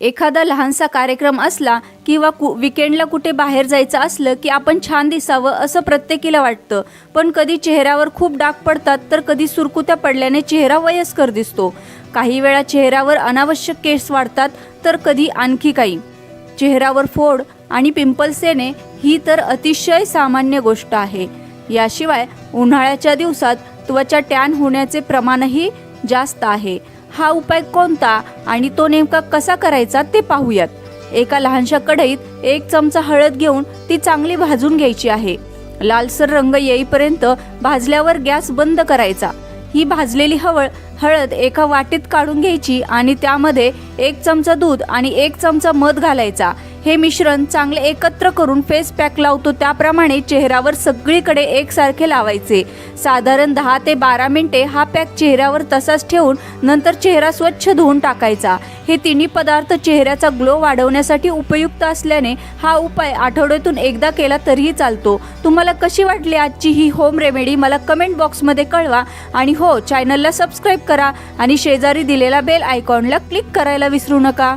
एखादा लहानसा कार्यक्रम असला किंवा कु विकेंडला कुठे बाहेर जायचं असलं की आपण छान दिसावं असं प्रत्येकीला वाटतं. पण कधी चेहऱ्यावर खूप डाग पडतात तर कधी सुरकुत्या पडल्याने चेहरा वयस्कर दिसतो. काही वेळा चेहऱ्यावर अनावश्यक केस वाढतात तर कधी आणखी काही. चेहऱ्यावर फोड आणि पिंपल्स येणे ही तर अतिशय सामान्य गोष्ट आहे. याशिवाय उन्हाळ्याच्या दिवसात त्वचा टॅन होण्याचे प्रमाणही जास्त आहे. हा उपाय कोणता आणि तो नेमका कसा करायचा ते पाहूयात. एका लहानशा कढईत एक चमचा हळद घेऊन ती चांगली भाजून घ्यायची आहे. लालसर रंग येईपर्यंत भाजल्यावर गॅस बंद करायचा. ही भाजलेली हवळ हळद एका वाटीत काढून घ्यायची आणि त्यामध्ये एक चमचा दूध आणि एक चमचा मध घालायचा. हे मिश्रण चांगले एकत्र करून फेस पॅक लावतो. त्याप्रमाणे चेहऱ्यावर सगळीकडे एकसारखे लावायचे. साधारण दहा ते बारा मिनिटे हा पॅक चेहऱ्यावर तसाच ठेवून नंतर चेहरा स्वच्छ धुवून टाकायचा. हे तिन्ही पदार्थ चेहऱ्याचा ग्लो वाढवण्यासाठी उपयुक्त असल्याने हा उपाय आठवड्यातून एकदा केला तरीही चालतो. तुम्हाला कशी वाटली आजची ही होम रेमेडी मला कमेंट बॉक्समध्ये कळवा. आणि हो चॅनलला सबस्क्राईब करा. आणि शेजारी दिलेला बेल आयकॉनला क्लिक करायला विसरू नका.